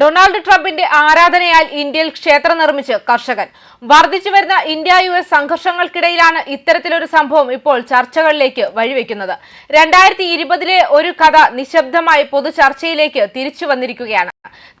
Donald ട്രംപിന്റെ ആരാധനയാൽ ഇന്ത്യയിൽ ക്ഷേത്രം നിർമ്മിച്ച് കർഷകൻ. വർദ്ധിച്ചു വരുന്ന ഇന്ത്യ യു എസ് സംഘർഷങ്ങൾക്കിടയിലാണ് ഇത്തരത്തിലൊരു സംഭവം ഇപ്പോൾ ചർച്ചകളിലേക്ക് വഴിവെക്കുന്നത്. രണ്ടായിരത്തി ഇരുപതിലെ ഒരു കഥ നിശബ്ദമായി പൊതു ചർച്ചയിലേക്ക് തിരിച്ചു വന്നിരിക്കുകയാണ്.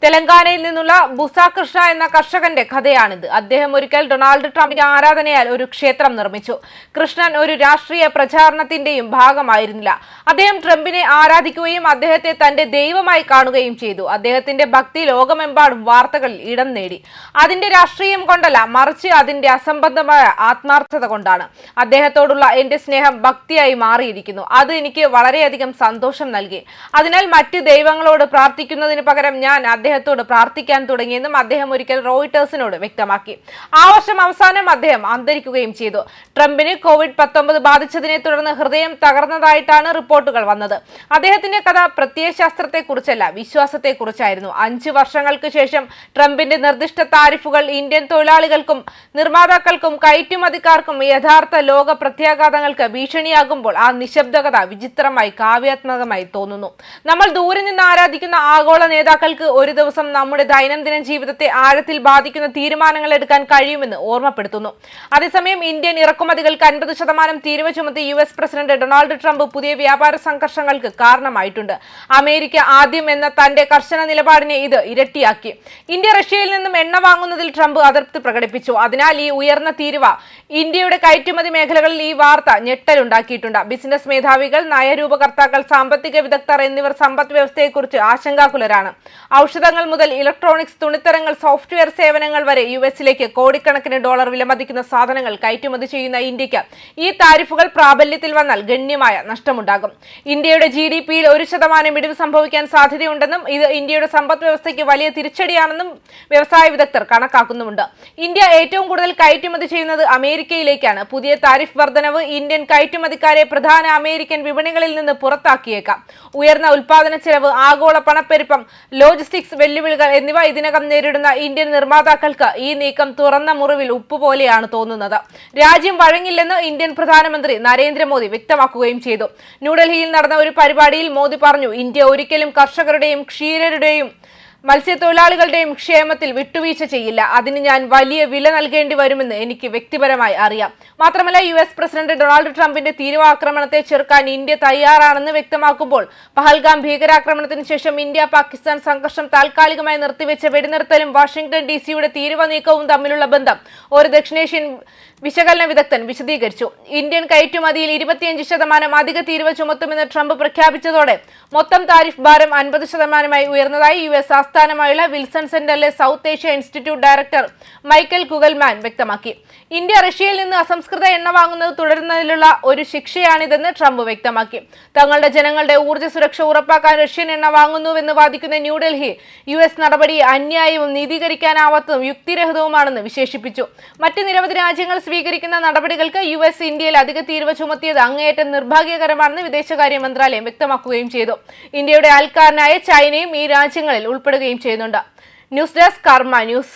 തെലങ്കാനയിൽ നിന്നുള്ള ബുസ കൃഷ്ണ എന്ന കർഷകന്റെ കഥയാണിത്. അദ്ദേഹം ഒരിക്കൽ ഡൊണാൾഡ് ട്രംപിന്റെ ആരാധനയാൽ ഒരു ക്ഷേത്രം നിർമ്മിച്ചു. കൃഷ്ണൻ ഒരു രാഷ്ട്രീയ പ്രചാരണത്തിന്റെയും ഭാഗമായിരുന്നില്ല. അദ്ദേഹം ട്രംപിനെ ആരാധിക്കുകയും അദ്ദേഹത്തെ തന്റെ ദൈവമായി കാണുകയും ചെയ്തു. അദ്ദേഹത്തിന്റെ ഭക്തി ലോകമെമ്പാടും വാർത്തകളിൽ ഇടം നേടി. അതിന്റെ രാഷ്ട്രീയം കൊണ്ടല്ല മറിച്ച് അതിന്റെ അസംബന്ധമായ ആത്മാർത്ഥത കൊണ്ടാണ്. അദ്ദേഹത്തോടുള്ള എന്റെ സ്നേഹം ഭക്തിയായി മാറിയിരിക്കുന്നു. അത് എനിക്ക് വളരെയധികം സന്തോഷം നൽകി. അതിനാൽ മറ്റു ദൈവങ്ങളോട് പ്രാർത്ഥിക്കുന്നതിന് പകരം ഞാൻ അദ്ദേഹത്തോട് പ്രാർത്ഥിക്കാൻ തുടങ്ങിയെന്നും അദ്ദേഹം ഒരിക്കൽ റോയിട്ടേഴ്സിനോട് വ്യക്തമാക്കി. ആ വർഷം അവസാനം അദ്ദേഹം അന്തരിക്കുകയും ചെയ്തു. ട്രംപിന് കോവിഡ് പത്തൊമ്പത് ബാധിച്ചതിനെ തുടർന്ന് ഹൃദയം തകർന്നതായിട്ടാണ് റിപ്പോർട്ടുകൾ വന്നത്. അദ്ദേഹത്തിന്റെ കഥ പ്രത്യയശാസ്ത്രത്തെക്കുറിച്ചല്ല വിശ്വാസത്തെക്കുറിച്ചായിരുന്നു. അഞ്ച് വർഷങ്ങൾക്ക് ശേഷം ട്രംപിന്റെ നിർദ്ദിഷ്ട താരിഫുകൾ ഇന്ത്യൻ തൊഴിലാളികൾക്കും നിർമ്മാതാക്കൾക്കും കയറ്റുമതിക്കാർക്കും യഥാർത്ഥ ലോക പ്രത്യാഘാതങ്ങൾക്ക് ഭീഷണിയാകുമ്പോൾ ആ നിശബ്ദത വിചിത്രമായി കാവ്യാത്മകമായി തോന്നുന്നു. നമ്മൾ ദൂരെ നിന്ന് ആരാധിക്കുന്ന ആഗോള നേതാക്കൾക്ക് ഒരു ദിവസം നമ്മുടെ ദൈനംദിന ജീവിതത്തെ ആഴത്തിൽ ബാധിക്കുന്ന തീരുമാനങ്ങൾ എടുക്കാൻ കഴിയുമെന്ന് ഓർമ്മപ്പെടുത്തുന്നു. അതേസമയം ഇന്ത്യൻ ഇറക്കുമതികൾക്ക് അൻപത് ശതമാനം തീരുവ ചുമത്തി U S president Donald Trump പുതിയ വ്യാപാര സംഘർഷങ്ങൾക്ക് കാരണമായിട്ടുണ്ട്. അമേരിക്ക ആദ്യം എന്ന തന്റെ കർശന നിലപാടിനെ ഇത് ഇരട്ടിയാക്കി. ഇന്ത്യ റഷ്യയിൽ നിന്നും എണ്ണ വാങ്ങുന്നതിൽ ട്രംപ് അതൃപ്തി പ്രകടിപ്പിച്ചു. അതിനാൽ ഈ ഉയർന്ന തീരുവ ഇന്ത്യയുടെ കയറ്റുമതി മേഖലകളിൽ ഈ വാർത്ത ഞെട്ടലുണ്ടാക്കിയിട്ടുണ്ട്. ബിസിനസ് മേധാവികൾ നയരൂപകർത്താക്കൾ സാമ്പത്തിക വിദഗ്ധർ എന്നിവർ സമ്പദ് വ്യവസ്ഥയെക്കുറിച്ച് ആശങ്കാകുലരാണ്. ഔഷധങ്ങൾ മുതൽ ഇലക്ട്രോണിക്സ് തുണിത്തരങ്ങൾ സോഫ്റ്റ്വെയർ സേവനങ്ങൾ വരെ യു എസിലേക്ക് കോടിക്കണക്കിന് ഡോളർ വിലമതിക്കുന്ന സാധനങ്ങൾ കയറ്റുമതി ചെയ്യുന്ന ഇന്ത്യയ്ക്ക് ഈ താരിഫുകൾ പ്രാബല്യത്തിൽ വന്നാൽ ഗണ്യമായ നഷ്ടമുണ്ടാകും. ഇന്ത്യയുടെ ജി ഡി പിയിൽ ഒരു ശതമാനം ഇടിവ് സംഭവിക്കാൻ സാധ്യതയുണ്ടെന്നും ഇത് ഇന്ത്യയുടെ സമ്പദ് വ്യവസ്ഥയ്ക്ക് വലിയ തിരിച്ചടിയാണെന്നും വ്യവസായ വിദഗ്ധർ കണക്കാക്കുന്നുമുണ്ട്. ഇന്ത്യ ഏറ്റവും കൂടുതൽ കയറ്റുമതി ചെയ്യുന്നത് അമേരിക്കയിലേക്കാണ്. പുതിയ താരിഫ് വർധനവ് ഇന്ത്യൻ കയറ്റുമതിക്കാരെ പ്രധാന അമേരിക്കൻ വിപണികളിൽ നിന്ന് പുറത്താക്കിയേക്കാം. ഉയർന്ന ഉൽപാദന ചെലവ് ആഗോള പണപ്പെരുപ്പം ലോജിസ്റ്റിക്സ് വെല്ലുവിളികൾ എന്നിവ ഇതിനകം നേരിടുന്ന ഇന്ത്യൻ നിർമ്മാതാക്കൾക്ക് ഈ നീക്കം തുറന്ന മുറിവിൽ ഉപ്പ് പോലെയാണ് തോന്നുന്നത്. രാജ്യം വഴങ്ങില്ലെന്ന് ഇന്ത്യൻ പ്രധാനമന്ത്രി നരേന്ദ്രമോദി വ്യക്തമാക്കുകയും ചെയ്തു. ന്യൂഡൽഹിയിൽ നടന്ന ഒരു പരിപാടിയിൽ മോദി പറഞ്ഞു ഇന്ത്യ ഒരിക്കലും കർഷകരുടെയും ക്ഷീരരുടെയും മത്സ്യത്തൊഴിലാളികളുടെയും ക്ഷേമത്തിൽ വിട്ടുവീഴ്ച ചെയ്യില്ല. അതിന് ഞാൻ വലിയ വില നൽകേണ്ടി വരുമെന്ന് എനിക്ക് വ്യക്തിപരമായി അറിയാം. മാത്രമല്ല യു എസ് പ്രസിഡന്റ് ഡൊണാൾഡ് ട്രംപിന്റെ തീരുവാക്രമണത്തെ ചെറുക്കാൻ ഇന്ത്യ തയ്യാറാണെന്ന് വ്യക്തമാക്കുമ്പോൾ പഹൽഗാം ഭീകരാക്രമണത്തിന് ശേഷം ഇന്ത്യ പാകിസ്ഥാൻ സംഘർഷം താൽക്കാലികമായി നിർത്തിവെച്ച വെടിനിർത്തലും വാഷിംഗ്ടൺ ഡി സിയുടെ തീരുവ നീക്കവും തമ്മിലുള്ള ബന്ധം ഒരു ദക്ഷിണേഷ്യൻ വിശകലന വിദഗ്ധൻ വിശദീകരിച്ചു. ഇന്ത്യൻ കയറ്റുമതിയിൽ ഇരുപത്തിയഞ്ച് ശതമാനം അധിക തീരുവ ചുമത്തുമെന്ന് ട്രംപ് പ്രഖ്യാപിച്ചതോടെ മൊത്തം താരിഫ് ഭാരം അൻപത് ശതമാനമായി ഉയർന്നതായി യു എസ് ആസ്ഥാനമായുള്ള വിൽസൺ സെന്ററിലെ South Asia Institute director Michael Kugelman വ്യക്തമാക്കി. ഇന്ത്യ റഷ്യയിൽ നിന്ന് അസംസ്കൃത എണ്ണ വാങ്ങുന്നത് തുടരുന്നതിലുള്ള ഒരു ശിക്ഷയാണിതെന്ന് ട്രംപ് വ്യക്തമാക്കി. തങ്ങളുടെ ജനങ്ങളുടെ ഊർജ സുരക്ഷ ഉറപ്പാക്കാൻ റഷ്യൻ എണ്ണ വാങ്ങുന്നുവെന്ന് വാദിക്കുന്ന ന്യൂഡൽഹി യു എസ് നടപടി അന്യായവും നീതീകരിക്കാനാവാത്തതും യുക്തിരഹിതവുമാണെന്ന് വിശേഷിപ്പിച്ചു. മറ്റ് നിരവധി രാജ്യങ്ങൾ സ്വീകരിക്കുന്ന നടപടികൾക്ക് യു എസ് ഇന്ത്യയിൽ അധിക തീരുവ ചുമത്തിയത് അങ്ങേയറ്റം നിർഭാഗ്യകരമാണെന്ന് വിദേശകാര്യ മന്ത്രാലയം വ്യക്തമാക്കുകയും ചെയ്തു. ഇന്ത്യയുടെ അയൽക്കാരനായ ചൈനയും ഈ രാജ്യങ്ങളിൽ ഉൾപ്പെടുകയും ചെയ്യുന്നുണ്ട്. News desk Karma news.